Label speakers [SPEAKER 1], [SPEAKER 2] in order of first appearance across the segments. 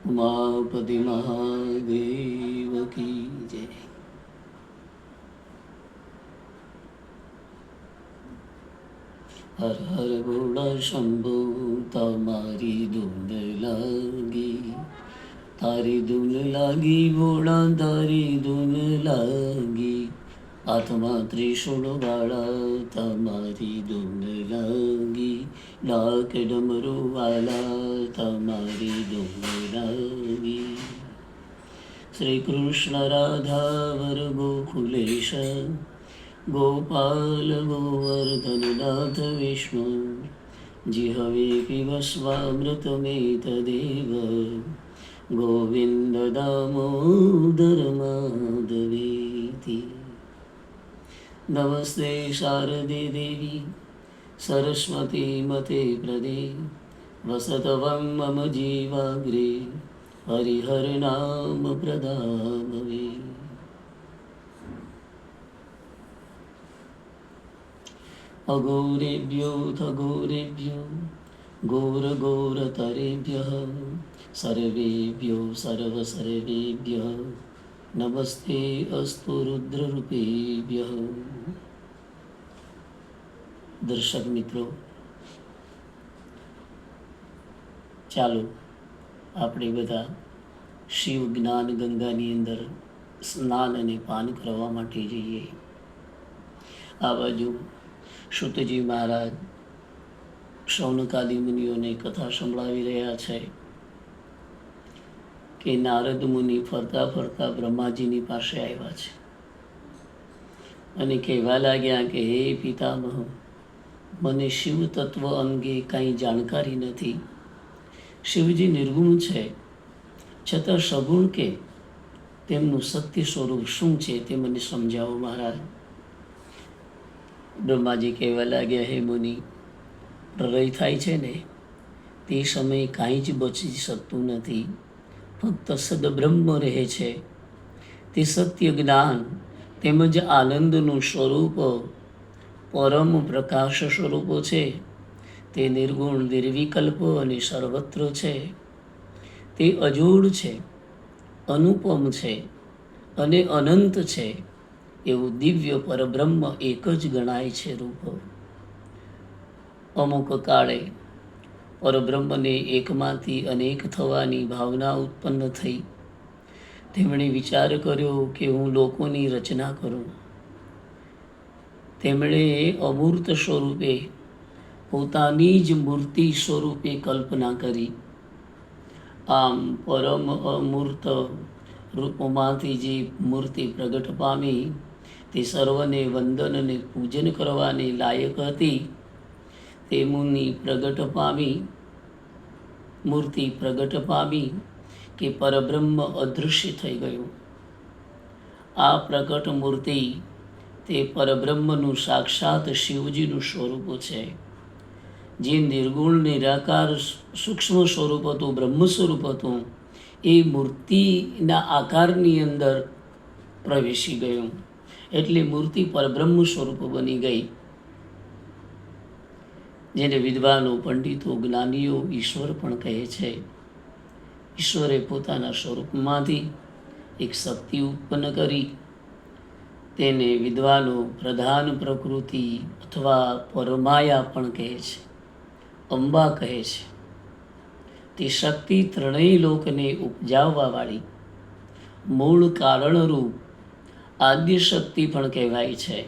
[SPEAKER 1] ઉમાપતિ મહાદેવ કી જય હર હર ભોળા શંભુ તમારી ધૂન લાગી તારી ધૂન લાગી ભોળા તારી ધૂન લાગી આત્મા ત્રિશુળ વાળા તમારી ધૂન લાગી ડાક ડમરો વાલા તમારી ધૂન લાગી શ્રી કૃષ્ણ રાધા વરગો ખુલેશ ગોપાલ ગોવર્ધન નાથ વિષ્ણુ જી હવે પીવસ્વામૃતમે તદેવ ગોવિંદ દામોદર માધવેતી નમસ્તે શારદે દેવી સરસ્વતી મતે પ્રદે વસતવં મમ જીવાગ્રે હરિહરનામ પ્રદામવે અઘોરેભ્યોથ અઘોરેભ્યો ઘોરઘોરતરેભ્ય સર્વેભ્યો સર્વ નમસ્તે અસ્તુ રુદ્રરૂપેભ્ય દર્શક મિત્રો ચાલો આપણે બધા શિવ જ્ઞાન ગંગાની અંદર સ્નાન અને પાન કરવા માટે જઈએ. આ બાજુ શુતજી મહારાજ સૌનકાદી મુનિઓને કથા સંભળાવી રહ્યા છે. કે નારદ મુનિ ફરતા ફરતા બ્રહ્માજીની પાસે આવ્યા છે. અને કહેવા લાગ્યા કે, હે પિતામહ, મને શિવ તત્વ અંગે કાંઈ જાણકારી નથી. શિવજી નિર્ગુણ છે. છતાં સગુણ કે તેમનું સત્ય સ્વરૂપ શું છે તે મને સમજાવો મહારાજ. બ્રહ્માજી કહેવા લાગ્યા, હે મુનિ, પ્રલય થાય છે ને, તે સમયે કાંઈ જ બચી શકતું નથી. ફક્ત સદબ્રહ્મ રહે છે. તે સત્ય જ્ઞાન તેમજ આનંદનું સ્વરૂપ પરમ પ્રકાશ સ્વરૂપો છે. તે નિર્ગુણ, નિર્વિકલ્પ અને સર્વત્ર છે. તે અજોડ છે, અનુપમ છે અને અનંત છે. એવું દિવ્ય પરબ્રહ્મ એક જ ગણાય છે રૂપ. અમુક કાળે પરબ્રહ્મને એકમાંથી અનેક થવાની ભાવના ઉત્પન્ન થઈ તેમણે વિચાર કર્યો કે હું લોકોની રચના કરું। તેમણે અમૂર્ત સ્વરૂપે પોતાની જ મૂર્તિ સ્વરૂપે કલ્પના કરી। આમ પરમ અમૂર્ત રૂપમાંથી જે મૂર્તિ પ્રગટ પામી, તે સર્વને વંદન અને પૂજન કરવાની લાયક હતી। તે મુનિ પ્રગટ પામી, મૂર્તિ પ્રગટ પામી કે પરબ્રહ્મ અદૃશ્ય થઈ ગયું. આ પ્રગટ મૂર્તિ તે પરબ્રહ્મનું સાક્ષાત શિવજીનું સ્વરૂપ છે. જે નિર્ગુણ, નિરાકાર, સૂક્ષ્મ સ્વરૂપ હતું, બ્રહ્મ સ્વરૂપ હતું, એ મૂર્તિના આકારની અંદર પ્રવેશી ગયું. એટલે મૂર્તિ પરબ્રહ્મ સ્વરૂપ બની ગઈ. જેને વિદ્વાનો, પંડિતો, જ્ઞાનીઓ ઈશ્વર પણ કહે છે. ઈશ્વરે પોતાના સ્વરૂપમાંથી એક શક્તિ ઉત્પન્ન કરી. તેને વિદ્વાનો પ્રધાન પ્રકૃતિ અથવા પરમાયા પણ કહે છે. અંબા કહે છે. તે શક્તિ ત્રણેય લોકને ઉપજાવવાવાળી મૂળ કારણરૂપ આદ્ય શક્તિ પણ કહેવાય છે.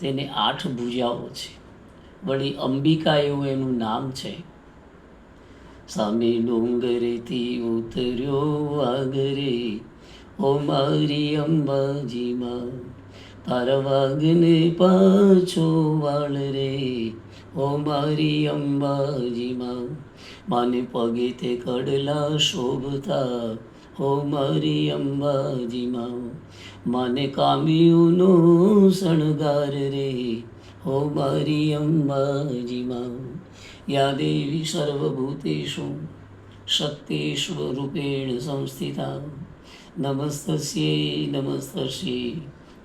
[SPEAKER 1] તેને આઠ ભુજાઓ છે. વળી અંબિકા એવું એનું નામ છે. સામે ડુંગરેથી ઉતર્યો વાગરે ઓ મારી અંબાજીમાં, તારા વાઘને પાછો વાળ રે. ઓ મારી અંબાજીમાં, માને પગે તે કડલા શોભતા. ઓ મારી અંબાજીમાં, માને કામ્યુંનો શણગાર રે. હો મારી અંબાજીમાં યા દેવી સર્વભૂતેષુ શક્તિસ્વરૂપેણ સંસ્થિતા, નમસ્તસ્યે નમસ્તસ્યે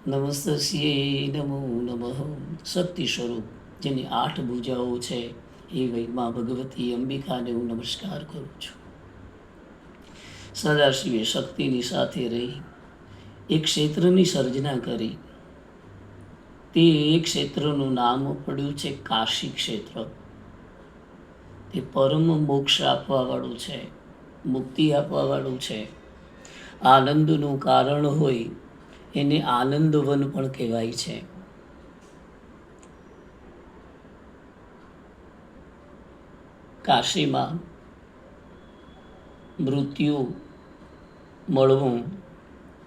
[SPEAKER 1] નમસ્તસ્યે નમો નમઃ. શક્તિ સ્વરૂપ જેની આઠ ભુજાઓ છે, એ વૈમાં ભગવતી અંબિકાને હું નમસ્કાર કરું છું. સદાશિવે શક્તિની સાથે રહી, એક ક્ષેત્રની સર્જના કરી તે ક્ષેત્રનું નામ પડ્યું છે કાશી ક્ષેત્ર. તે પરમ મોક્ષ આપવાવાળું છે, મુક્તિ આપવાવાળું છે. આનંદનું કારણ હોય એને આનંદવન પણ કહેવાય છે. કાશીમાં મૃત્યુ મળવું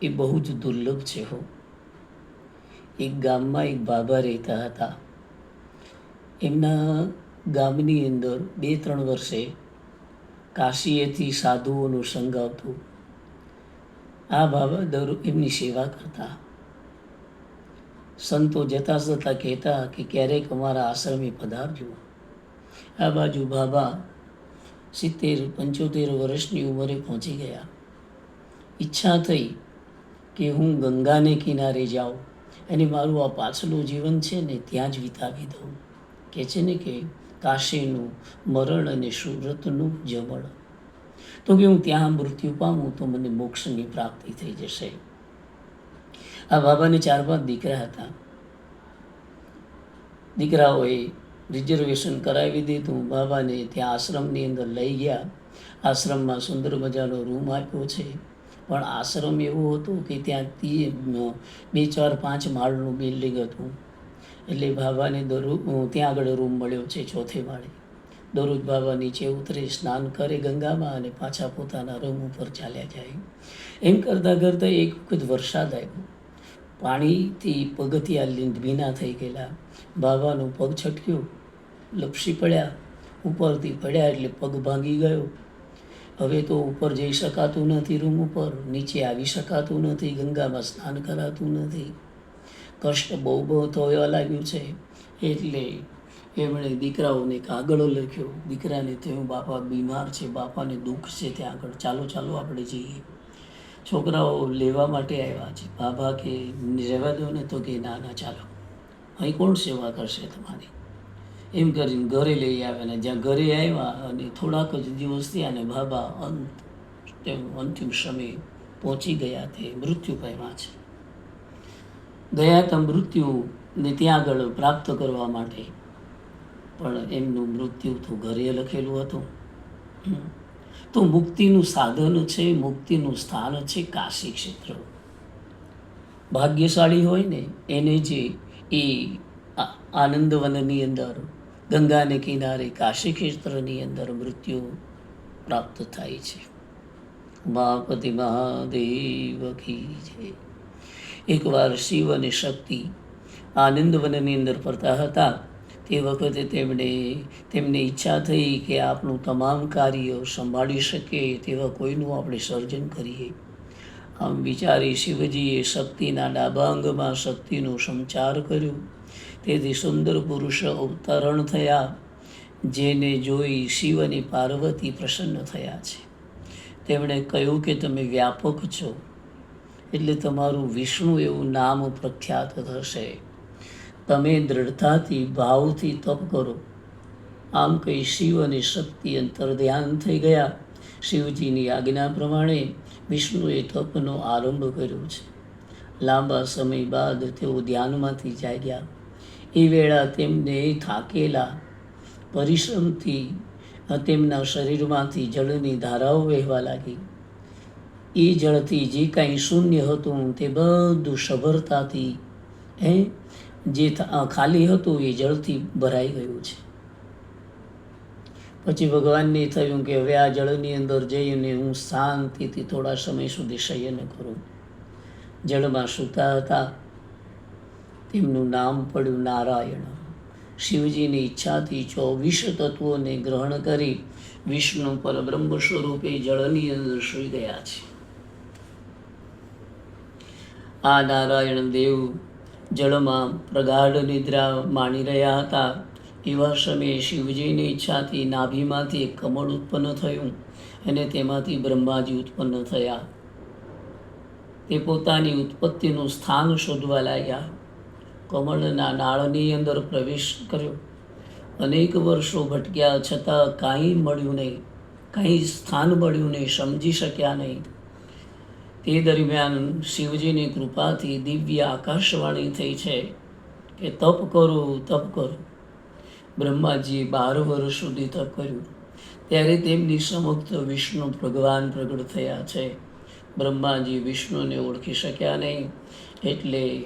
[SPEAKER 1] એ બહુ જ દુર્લભ છે હો. એક ગામમાં એક બાબા રહેતા હતા. એમના ગામની અંદર બે ત્રણ વર્ષે કાશીએથી સાધુઓનું સંગ આવતું. આ બાબા દર એમની સેવા કરતા. સંતો જતા જતા કહેતા કે ક્યારેક અમારા આશ્રમે પધારજો. આ બાજુ બાબા સિત્તેર, પંચોતેર વર્ષની ઉંમરે પહોંચી ગયા. ઈચ્છા થઈ કે હું ગંગાને કિનારે જાઉં. અને મારું આ પાછલું જીવન છે ને ત્યાં જ વિતાવી દઉં. કે છે ને કે કાશીનું મરણ અને સુરતનું જમણ. તો કે હું ત્યાં મૃત્યુ પામું તો મને મોક્ષની પ્રાપ્તિ થઈ જશે. આ બાબાને ચાર પાંચ દીકરા હતા. દીકરાઓએ રિઝર્વેશન કરાવી દીધું. બાબાને ત્યાં આશ્રમની અંદર લઈ ગયા. આશ્રમમાં સુંદર મજાનો રૂમ આપ્યો છે. પણ આશ્રમ એવો હતો કે ત્યાંથી બે, ચાર, પાંચ માળનું બિલ્ડિંગ હતું. એટલે બાબાને દરરોજ ત્યાં આગળ રૂમ મળ્યો છે ચોથે માળે. દરરોજ બાબા નીચે ઉતરે, સ્નાન કરે ગંગામાં અને પાછા પોતાના રૂમ ઉપર ચાલ્યા જાય. એમ કરતાં કરતાં એક વખત વરસાદ આવ્યો. પાણીથી પગથિયા ભીના થઈ ગયેલા. બાબાનું પગ છટક્યું. લપસી પડ્યા. ઉપરથી પડ્યા એટલે પગ ભાંગી ગયો. હવે તો ઉપર જઈ શકાતું નથી, રૂમ ઉપર નીચે આવી શકાતું નથી, ગંગામાં સ્નાન કરાતું નથી. કષ્ટ બહુ બહુ થવા લાગ્યું છે. એટલે એમણે દીકરાઓને કાગળો લખ્યો, દીકરાને થયું બાપા બીમાર છે, બાપાને દુઃખ છે ત્યાં આગળ. ચાલો ચાલો આપણે જઈએ. છોકરાઓ લેવા માટે આવ્યા છે. બાબા કે, રહેવા દો ને તો કે, ના ના, ચાલો. અહીં કોણ સેવા કરશે તમારી? એમ કરીને ઘરે લઈ આવ્યા ને જ્યાં ઘરે આવ્યા અને થોડાક જ દિવસ થયા બાબા અંત તેમ અંતિમ સમય પહોંચી ગયા તે મૃત્યુ પામ્યા છે. ગયા તા મૃત્યુને ત્યાં આગળ પ્રાપ્ત કરવા માટે. પણ એમનું મૃત્યુ તો ઘરે લખેલું હતું. તો મુક્તિનું સાધન છે, મુક્તિનું સ્થાન છે કાશી ક્ષેત્ર. ભાગ્યશાળી હોય ને એને જે એ આનંદવનની અંદર ગંગાને કિનારે કાશી ક્ષેત્રની અંદર મૃત્યુ પ્રાપ્ત થાય છે. મહાપતિ મહાદેવ કી છે એકવાર શિવ અને શક્તિ આનંદવનની અંદર ફરતા હતા, તે વખતે તેમણે તેમને ઈચ્છા થઈ કે આપણું તમામ કાર્ય સંભાળી શકે તેવા કોઈનું આપણે સર્જન કરીએ. આમ વિચારી શિવજીએ શક્તિના ડાબા અંગમાં શક્તિનો સંચાર કર્યો. તેથી સુંદર પુરુષ અવતરણ થયા, જેને જોઈ શિવ અને પાર્વતી પ્રસન્ન થયા છે. તેમણે કહ્યું કે તમે વ્યાપક છો, એટલે તમારું વિષ્ણુ એવું નામ પ્રખ્યાત થશે. તમે દૃઢતાથી ભાવથી તપ કરો. આમ કહી શિવ અને શક્તિ અંતર ધ્યાન થઈ ગયા. શિવજીની આજ્ઞા પ્રમાણે વિષ્ણુએ તપનો આરંભ કર્યો છે. લાંબા સમય બાદ તેઓ ધ્યાનમાંથી જાગ્યા. એ વેળા તેમને થાકેલા, પરિશ્રમથી તેમના શરીરમાંથી જળની ધારાઓ વહેવા લાગી. એ જળથી જે કાંઈ શૂન્ય હતું તે બધું સભરતાથી, હે, જે ખાલી હતું એ જળથી ભરાઈ ગયું છે. પછી ભગવાનને થયું કે હવે આ જળની અંદર જઈને હું શાંતિથી થોડા સમય સુધી શયન કરું. જળમાં સૂતા હતા તેમનું નામ પડ્યું નારાયણ. શિવજીની ઈચ્છાથી ચોવીસ તત્વોને ગ્રહણ કરી વિષ્ણુ પરબ્રહ્મ સ્વરૂપે જળની અંદર સૂઈ ગયા છે. આ નારાયણ દેવ જળમાં પ્રગાઢ નિદ્રા માણી રહ્યા હતા. એવા સમયે શિવજીની ઈચ્છાથી નાભીમાંથી એક કમળ ઉત્પન્ન થયું અને તેમાંથી બ્રહ્માજી ઉત્પન્ન થયા. તે પોતાની ઉત્પત્તિનું સ્થાન શોધવા લાગ્યા. કમળના નાળની અંદર પ્રવેશ કર્યો. અનેક વર્ષો ભટક્યા છતાં કાંઈ મળ્યું નહીં, કંઈ સ્થાન મળ્યું નહીં, સમજી શક્યા નહીં. તે દરમિયાન શિવજીની કૃપાથી દિવ્ય આકાશવાણી થઈ છે કે તપ કરો તપ કરો. બ્રહ્માજીએ બાર વર્ષ સુધી તપ કર્યું. ત્યારે તેમની સમક્ષ વિષ્ણુ ભગવાન પ્રગટ થયા છે. બ્રહ્માજી વિષ્ણુને ઓળખી શક્યા નહીં એટલે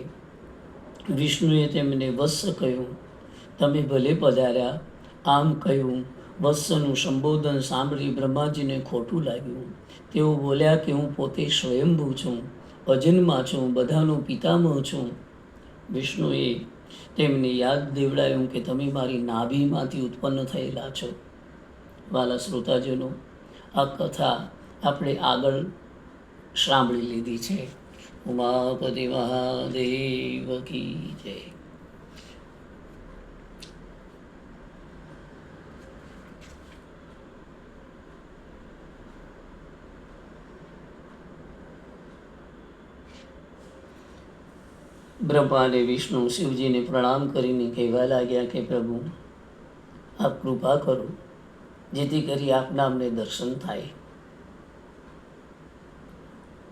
[SPEAKER 1] વિષ્ણુએ તેમને વત્સ કહ્યું, તમે ભલે પધાર્યા. આમ કહ્યું, વત્સનું સંબોધન સાંભળી બ્રહ્માજીને ખોટું લાગ્યું. તેઓ બોલ્યા કે હું પોતે સ્વયંભૂ છું, અજન્મા છું, બધાનો પિતામહ છું. વિષ્ણુએ તેમને યાદ દેવડાયું કે તમે મારી નાભીમાંથી ઉત્પન્ન થયેલા છો. વાલા શ્રોતાજનો આ કથા આપણે આગળ સાંભળી લીધી છે. ઉમાપતિ મહાદેવ કી જય બ્રહ્માને વિષ્ણુ શિવજીને પ્રણામ કરીને કહેવા લાગ્યા કે, પ્રભુ, આપ કૃપા કરો, જેથી કરી આપના અમને દર્શન થાય.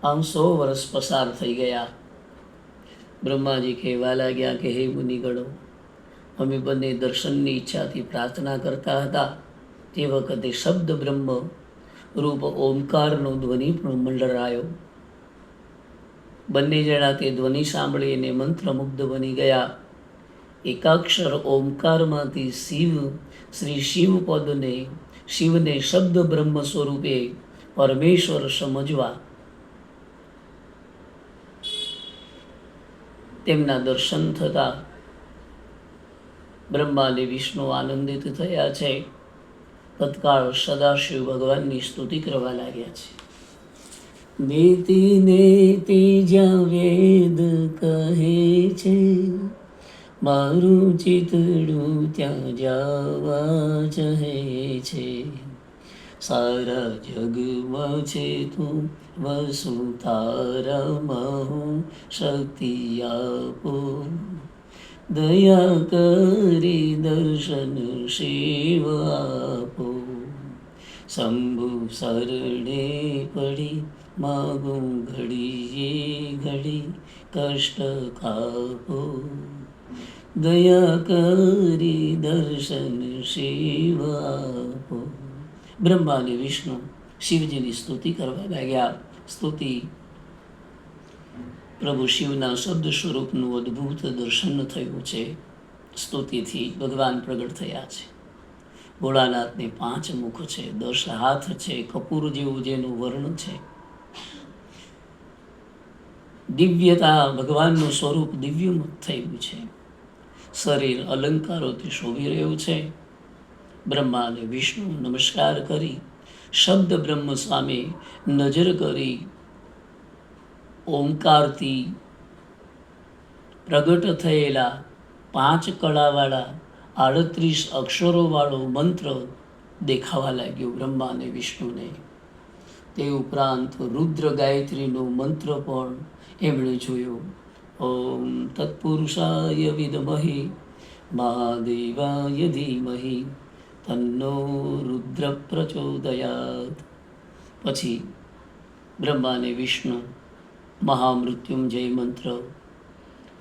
[SPEAKER 1] આમ સો વર્ષ પસાર થઈ ગયા. બ્રહ્માજી કહેવા લાગ્યા કે, હે મુનિગણો, અમે બંને દર્શનની ઈચ્છાથી પ્રાર્થના કરતા હતા. તે વખતે શબ્દ બ્રહ્મ રૂપ ઓમકારનો ધ્વનિ પણ મંડરાયો બંને જણા તે ધ્વનિ સાંભળીને મંત્રમુગ્ધ બની ગયા. એકાક્ષર ઓમકારમાંથી શિવ, શ્રી શિવ પદને, શિવને શબ્દ બ્રહ્મ સ્વરૂપે પરમેશ્વર સમજવા તેમના દર્શન થતા બ્રહ્મા અને વિષ્ણુ આનંદિત થયા છે. તત્કાળ સદાશિવ ભગવાનની સ્તુતિ કરવા લાગ્યા છે. નેતિ નેતિ જ્યાં વેદ કહે છે, મારું ચિતડું ત્યાં જવા ચહે છે. સારા જગમાં છે તું વસુ તારામાં હું શક્તિ આપો દયા કરી દર્શન શિવ આપો શંભુ શરણે પડી માગું ઘડીએ ઘડી કષ્ટ કાપો દયા કરી દર્શન શિવ આપો બ્રહ્મા અને વિષ્ણુ શિવજીની સ્તુતિ કરવા લાગ્યા. સ્તુતિ પ્રભુ શિવના શબ્દ સ્વરૂપનું અદ્ભુત દર્શન થયું છે. સ્તુતિથી ભગવાન પ્રગટ થયા છે. ભોળાનાથને પાંચ મુખ છે, દસ હાથ છે, કપૂર જેવું જેનું વર્ણ છે. દિવ્યતા ભગવાનનું સ્વરૂપ દિવ્યમુખ થયું છે. શરીર અલંકારોથી શોભી રહ્યું છે. બ્રહ્મા અને વિષ્ણુ નમસ્કાર કરી, શબ્દ બ્રહ્મ સામે નજર કરી, ઓમકારથી પ્રગટ થયેલા પાંચ કળાવાળા આડત્રીસ અક્ષરોવાળો મંત્ર દેખાવા લાગ્યો બ્રહ્મા અને વિષ્ણુને. તે ઉપરાંત રુદ્ર ગાયત્રીનો મંત્ર પણ એમણે જોયો. ઓમ તત્પુરુષાય વિદમહી, મહાદેવાય ધીમહિ તન્નો રુદ્ર પ્રચોદયાત પછી બ્રહ્મા અને વિષ્ણુ મહામૃત્યુંજય મંત્ર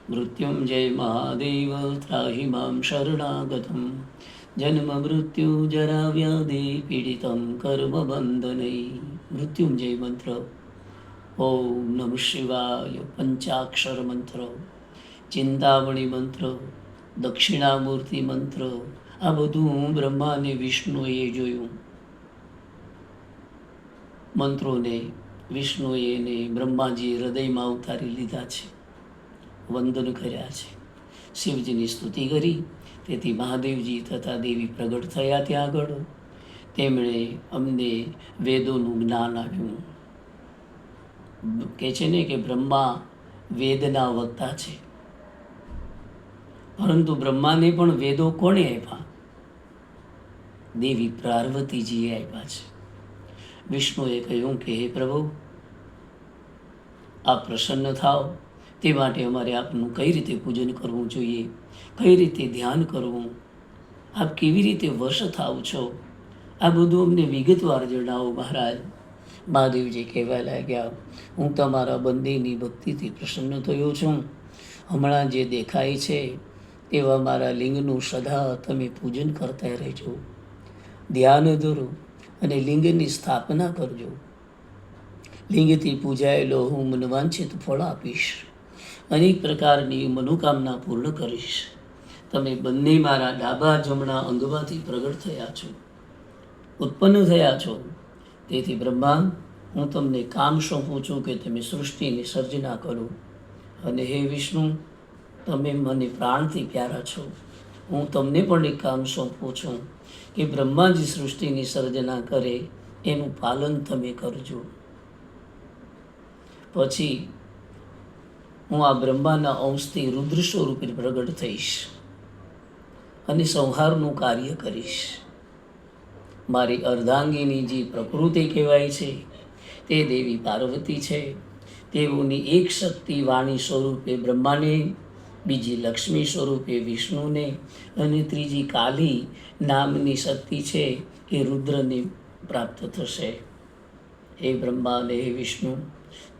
[SPEAKER 1] મૃત્યુંજય મહાદેવ ત્રાહી મામ શરણાગતમ જન્મ મૃત્યુ જરા વ્યાધિ પીડિતમ કર્મ બંધનૈ મૃત્યુંજય મંત્ર ઓમ નમ શિવાય પંચાક્ષર મંત્ર ચિંતામણી મંત્ર દક્ષિણામૂર્તિ મંત્ર આ બધું બ્રહ્મા અને વિષ્ણુએ જોયું. મંત્રોને, વિષ્ણુએ એને બ્રહ્માજી હૃદયમાં ઉતારી લીધા છે. વંદન કર્યા છે. શિવજીની સ્તુતિ કરી. તેથી મહાદેવજી તથા દેવી પ્રગટ થયા ત્યાં આગળ. તેમણે અમને વેદોનું જ્ઞાન આપ્યું. કહે છે ને કે બ્રહ્મા વેદના વક્તા છે. પરંતુ બ્રહ્માને પણ વેદો કોણે આપ્યા? દેવી પાર્વતીજીએ આપ્યા છે. વિષ્ણુએ કહ્યું કે, હે પ્રભુ આપ પ્રસન્ન થાઓ. તે માટે અમારે આપનું કઈ રીતે પૂજન કરવું જોઈએ? કઈ રીતે ધ્યાન કરવું? આપ કેવી રીતે વશ થાવ છો? આ બધું અમને વિગતવાર જણાવો મહારાજ. મહાદેવજી કહેવા લાગ્યા, હું તમારા બંદીની ભક્તિથી પ્રસન્ન થયો છું. હમણાં જે દેખાય છે, તેવા મારા લિંગનું સદા તમે પૂજન કરતા રહેજો. ધ્યાન ધરો અને લિંગની સ્થાપના કરજો. લિંગથી પૂજાયેલો હું મનવાંછિત ફળ આપીશ. અનેક પ્રકારની મનોકામના પૂર્ણ કરીશ. તમે બંને મારા ડાબા જમણા અંગમાંથી પ્રગટ થયા છો. ઉત્પન્ન થયા છો. તેથી બ્રહ્મા, હું તમને કામ સોંપું છું કે તમે સૃષ્ટિની સર્જના કરો. અને હે વિષ્ણુ, તમે મને પ્રાણથી પ્યારા છો. હું તમને પણ એક કામ સોંપું છું. કે બ્રહ્માજી સૃષ્ટિની સર્જના કરે, એનું પાલન તમે કરજો. પછી હું આ બ્રહ્માના અંશથી રુદ્ર સ્વરૂપે પ્રગટ થઈશ અને સંહારનું કાર્ય કરીશ. મારી અર્ધાંગીની જે પ્રકૃતિ કહેવાય છે, તે દેવી પાર્વતી છે. તેઓની એક શક્તિ વાણી સ્વરૂપે બ્રહ્માને બીજી લક્ષ્મી સ્વરૂપે વિષ્ણુને અને ત્રીજી કાલી નામની શક્તિ છે એ રુદ્રને પ્રાપ્ત થશે. હે બ્રહ્મા અને હે વિષ્ણુ,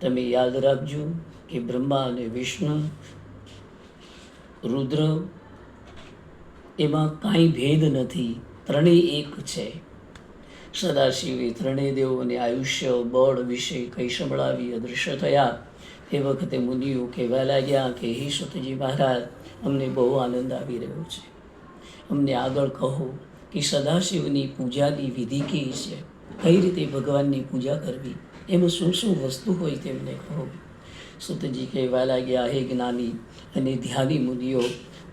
[SPEAKER 1] તમે યાદ રાખજો કે બ્રહ્મા અને વિષ્ણુ, રુદ્ર એમાં કાંઈ ભેદ નથી, ત્રણેય એક છે. સદાશિવે ત્રણેય દેવોને આયુષ્ય, બળ વિશે કંઈ સંભળાવી અદૃશ્ય થયા તે વખતે મુનિઓ કહેવા લાગ્યા કે, હે સુતજી મહારાજ, અમને બહુ આનંદ આવી રહ્યો છે. અમને આગળ કહો કે સદાશિવની પૂજાની વિધિ કેવી છે? કઈ રીતે ભગવાનની પૂજા કરવી? એમાં શું શું વસ્તુ હોય તેમને કહો. સુતજી કહેવા લાગ્યા, હે જ્ઞાની અને ધ્યાની મુનિઓ,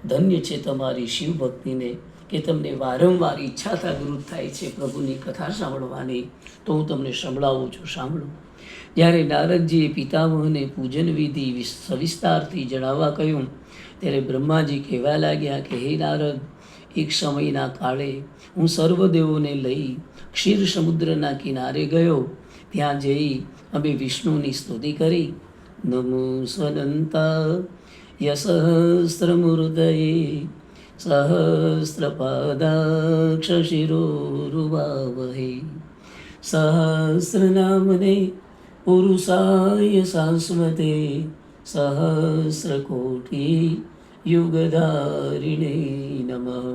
[SPEAKER 1] ધન્ય છે તમારી શિવ ભક્તિને કે તમને વારંવાર ઈચ્છા જાગૃત થાય છે પ્રભુની કથા સાંભળવાની. તો હું તમને સંભળાવું છું, સાંભળો. જ્યારે નારદજીએ પિતામહને પૂજન વિધિ વિસ- સવિસ્તારથી જણાવવા કહ્યું. ત્યારે બ્રહ્માજી કહેવા લાગ્યા કે, હે નારદ, એક સમયના કાળે હું સર્વદેવોને લઈ ક્ષીર સમુદ્રના કિનારે ગયો. ત્યાં જઈ અમે વિષ્ણુની સ્તુતિ કરી. નમો સ્વનંતા યસહસ્રમૃદયે સહસ્રપાદાક્ષ શિરોરુવાવહે સહસ્રનામને પુરુષાય શાશ્વતે સહસ્રકોટી युगधारिणे नमः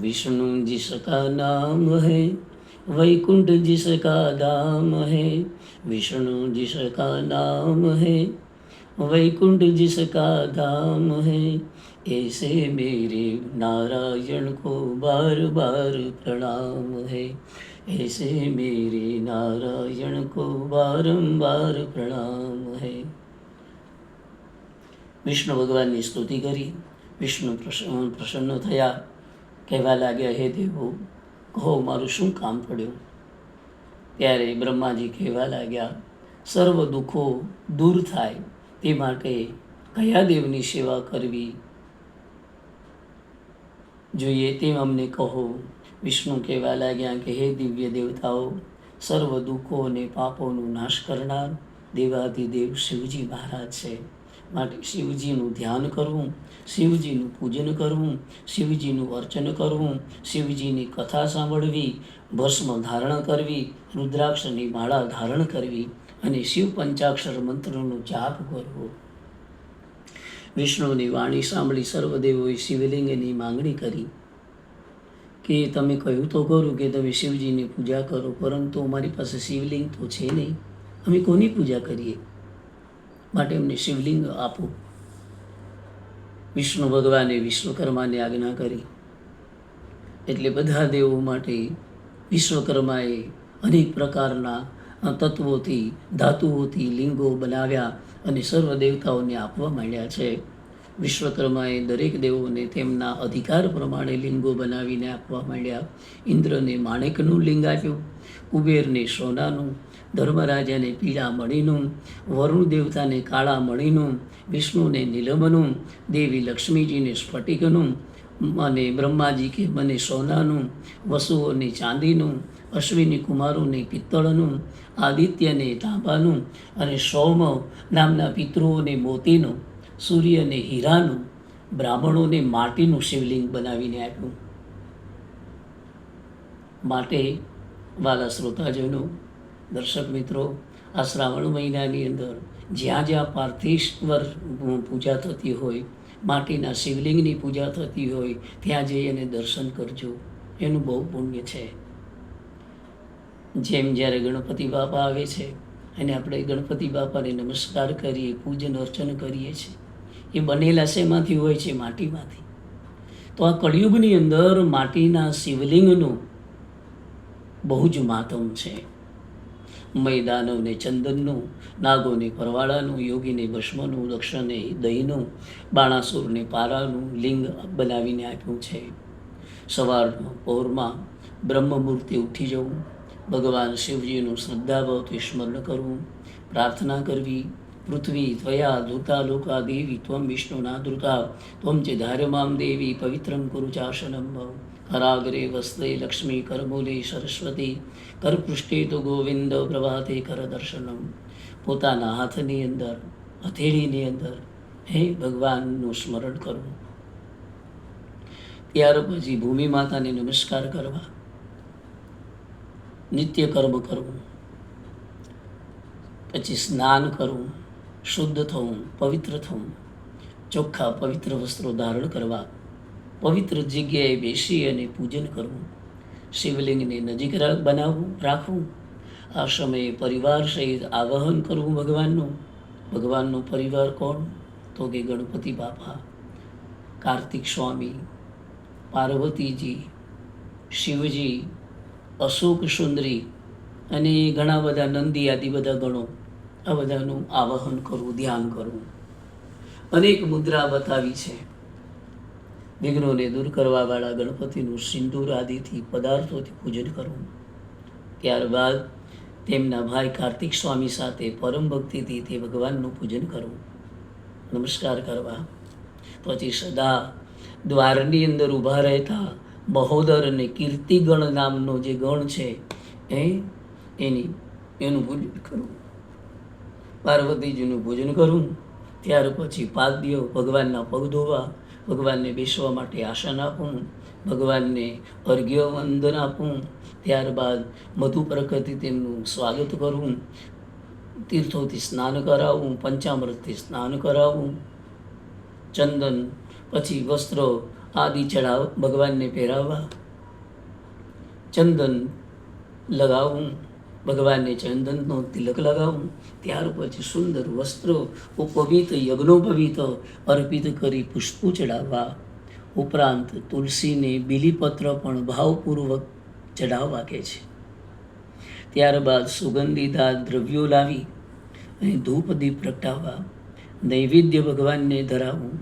[SPEAKER 1] विष्णु जिसका नाम है वैकुंठ जिसका धाम है विष्णु जिसका नाम है वैकुंठ जिसका धाम है ऐसे मेरे नारायण को बार बार प्रणाम है ऐसे मेरे नारायण को बारंबार प्रणाम है વિષ્ણુ ભગવાનની સ્તુતિ કરી વિષ્ણુ પ્રસન્ન પ્રસન્ન થયા કહેવા લાગ્યા હે દેવો કહો મારું શું કામ પડ્યું ત્યારે બ્રહ્માજી કહેવા લાગ્યા સર્વ દુઃખો દૂર થાય તે માટે કયા દેવની સેવા કરવી જોઈએ તેમ અમને કહો વિષ્ણુ કહેવા લાગ્યા કે, હે દિવ્ય દેવતાઓ, સર્વ દુઃખો અને પાપોનો નાશ કરનાર દેવાધિદેવ શિવજી મહારાજ છે. માટે શિવજીનું ધ્યાન કરવું, શિવજીનું પૂજન કરવું, શિવજીનું અર્ચન કરવું, શિવજીની કથા સાંભળવી, ભસ્મ ધારણ કરવી, રુદ્રાક્ષની માળા ધારણ કરવી અને શિવ પંચાક્ષર મંત્રનો જાપ કરવો. વિષ્ણુની વાણી સાંભળી સર્વદેવોએ શિવલિંગની માંગણી કરી. કે તમે કહ્યું તો ખરું કે તમે શિવજીની પૂજા કરો, પરંતુ અમારી પાસે શિવલિંગ તો છે નહીં. અમે કોની પૂજા કરીએ? માટે અમને શિવલિંગ આપો. વિષ્ણુ ભગવાને વિશ્વકર્માને આજ્ઞા કરી. એટલે બધા દેવો માટે વિશ્વકર્માએ અનેક પ્રકારના તત્વોથી, ધાતુઓથી લિંગો બનાવ્યા અને સર્વ દેવતાઓને આપવા માંડ્યા છે. વિશ્વકર્માએ દરેક દેવોને તેમના અધિકાર પ્રમાણે લિંગો બનાવીને આપવા માંડ્યા. ઇન્દ્રને માણેકનું લિંગ આપ્યું, કુબેરને સોનાનું, ધર્મરાજાને પીળા મણીનું વરુણ દેવતાને કાળા મણીનું વિષ્ણુને નીલમનું, દેવી લક્ષ્મીજીને સ્ફટિકનું અને બ્રહ્માજી કે મને સોનાનું, વસુઓને ચાંદીનું, અશ્વિની કુમારોને પિત્તળનું, આદિત્યને તાંબાનું અને સૌમ નામના પિતૃઓને મોતીનું. સૂર્યને હીરાનું બ્રાહ્મણોને માટીનું શિવલિંગ બનાવીને આપ્યું. માટે વાલા શ્રોતાજનો, દર્શક મિત્રો, આ શ્રાવણ મહિનાની અંદર જ્યાં જ્યાં પાર્થિશ્વર પૂજા થતી હોય, માટીના શિવલિંગની પૂજા થતી હોય, ત્યાં જઈ અને દર્શન કરજો. એનું બહુ પુણ્ય છે. જેમ જ્યારે ગણપતિ બાપા આવે છે, અને આપણે ગણપતિ બાપાને નમસ્કાર કરીએ, પૂજન અર્ચન કરીએ છીએ એ બનેલા શેમાંથી હોય છે? માટીમાંથી. તો આ કળિયુગની અંદર માટીના શિવલિંગનું બહુ જ માતમ છે. મૈદાનોને ચંદનનું, નાગોને પરવાળાનું યોગીને ભસ્મનું, દક્ષને દહીંનું, બાણાસુરને પારાનું લિંગ બનાવીને આપ્યું છે. સવારમાં પૌરમાં બ્રહ્મમૂર્તિ ઉઠી જવું, ભગવાન શિવજીનું શ્રદ્ધાભાવથી સ્મરણ કરવું, પ્રાર્થના કરવી પૃથ્વી ત્વયા ધૃતા લોકા દેવી ત્વમ વિષ્ણુના ધૃતા ત્વમ ચે ધાર્યમામ દેવી પવિત્રમ કુરુ ચાસનમ ભવ વસ્તે લક્ષ્મી કરમૂલે સરસ્વતી કરપૃષ્ઠે તો ગોવિંદ પ્રભાતે કર દર્શનમ પોતાના હાથની અંદર હથેળીની અંદર હે ભગવાનનું સ્મરણ કરવું ત્યાર પછી ભૂમિ માતાને નમસ્કાર કરવા નિત્ય કર્મ કરવું પછી સ્નાન કરવું શુદ્ધ થવું પવિત્ર થવું ચોખ્ખા પવિત્ર વસ્ત્રો ધારણ કરવા પવિત્ર જગ્યાએ બેસી અને પૂજન કરવું શિવલિંગને નજીક બનાવવું રાખવું આ સમયે પરિવાર સહિત આવાહન કરવું ભગવાનનું ભગવાનનો પરિવાર કોણ તો કે ગણપતિ બાપા કાર્તિક સ્વામી પાર્વતીજી શિવજી અશોક સુંદરી અને ઘણા બધા નંદી આદિ બધા ગણો આ બધાનું આવાહન કરવું, ધ્યાન કરવું. અનેક મુદ્રા બતાવી છે. વિઘ્નોને દૂર કરવાવાળા ગણપતિનું સિંદૂર આદિથી પદાર્થોથી પૂજન કરવું. ત્યારબાદ તેમના ભાઈ કાર્તિક સ્વામી સાથે પરમ ભક્તિથી તે ભગવાનનું પૂજન કરવું. નમસ્કાર કરવા. પછી સદા દ્વારની અંદર ઊભા રહેતા મહોદર અને કીર્તિગણ નામનો જે ગણ છે, એ એની એનું પૂજન કરવું. પાર્વતીજીનું પૂજન કરવું ત્યાર પછી પાદ્યો ભગવાનના પગ ધોવા, ભગવાનને બેસવા માટે આસન આપવું ભગવાનને અર્ઘ્ય વંદન આપવું ત્યારબાદ મધુ પ્રકૃતિ તેમનું સ્વાગત કરવું તીર્થોથી સ્નાન કરાવવું પંચામૃતથી સ્નાન કરાવવું ચંદન, પછી વસ્ત્રો આદિ ચડાવ ભગવાનને પહેરાવવા. ચંદન લગાવવું ભગવાનને ચંદનનો તિલક લગાવવું ત્યાર પછી સુંદર વસ્ત્રો ઉપવિત યજ્ઞોપવિત અર્પિત કરી પુષ્પો ચડાવવા. ઉપરાંત તુલસીને બીલીપત્ર પણ ભાવપૂર્વક ચડાવવા કે છે. ત્યારબાદ સુગંધીદાર દ્રવ્યો લાવી અને ધૂપ દીપ પ્રગટાવવા. નૈવેદ્ય ભગવાનને ધરાવવું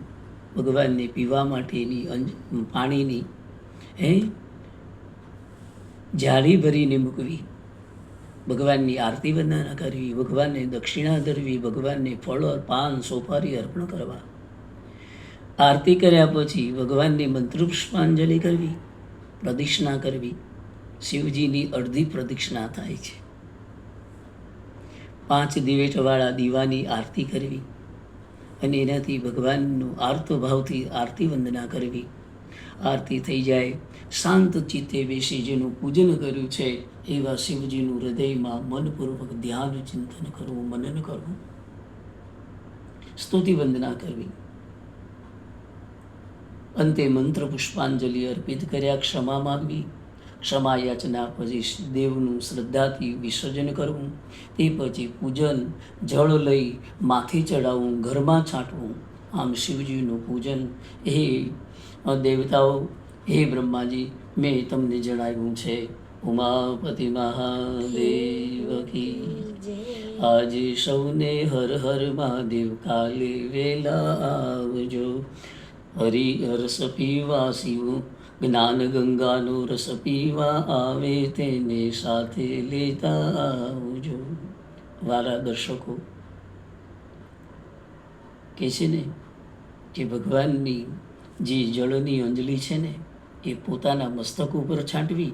[SPEAKER 1] ભગવાનને પીવા માટેની અંજ, પાણીની, હે? જાળી ભરીને મૂકવી. ભગવાનની આરતી વંદના કરવી, ભગવાનને દક્ષિણા ધરવી, ભગવાનને ફળો પાન સોપારી અર્પણ કરવા. આરતી કર્યા પછી ભગવાનને મંત્રપુષ્પાંજલિ કરવી, પ્રદક્ષિણા કરવી. શિવજીની અડધી પ્રદક્ષિણા થાય છે. પાંચ દિવેટવાળા દીવાની આરતી કરવી અને એનાથી ભગવાનનું આર્ત ભાવથી આરતી વંદના કરવી. આરતી થઈ જાય, શાંત ચિત્તે બેસી જેનું પૂજન કર્યું છે એવા શિવજીનું હૃદયમાં મનપૂર્વક ધ્યાન ચિંતન કરવું, મનન કરવું. સ્તુતિ વંદના કરવી. અંતે મંત્ર પુષ્પાંજલિ અર્પિત કર્યા, ક્ષમા માંગવી. ક્ષમા યાચના પછી દેવનું શ્રદ્ધાથી વિસર્જન કરવું. તે પછી પૂજન, જળ લઈ માથે ચડાવવું ઘરમાં છાંટવું. આમ શિવજીનું પૂજન. હે દેવતાઓ, હે બ્રહ્માજી, મેં તમને જણાવ્યું છે. ઉમાપતિ મહાદેવ કી આજે સૌને હર હર મહાદેવ કાલે વેલા આવજો હરિહર પીવા શિવ જ્ઞાન ગંગાનો રસ પીવા આવે તેને સાથે લેતા આવજો વારા દર્શકો કે છે ને કે ભગવાનની, જે જળની અંજલિ છે ને, એ પોતાના મસ્તક ઉપર છાંટવી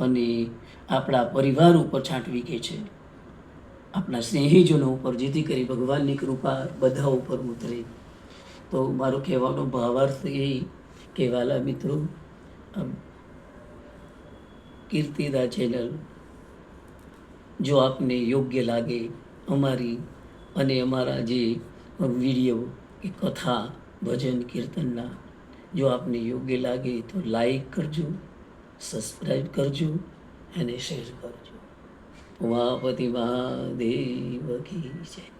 [SPEAKER 1] અને આપણા પરિવાર ઉપર છાંટવી કે છે. આપણા સ્નેહીજનો ઉપર, જેથી કરી ભગવાનની કૃપા બધા ઉપર ઉતરે. તો મારો કહેવાનો ભાવાર્થ એ કે વાલા મિત્રો કીર્તિદા ચેનલ જો આપને યોગ્ય લાગે અમારી અને અમારા જે વીડિયો કે કથા, ભજન, કીર્તનના, જો આપને યોગ્ય લાગે તો લાઈક કરજો. સબસ્ક્રાઈબ કરજો અને શેર કરજો. ઉમાપતિ મહાદેવ કી જય.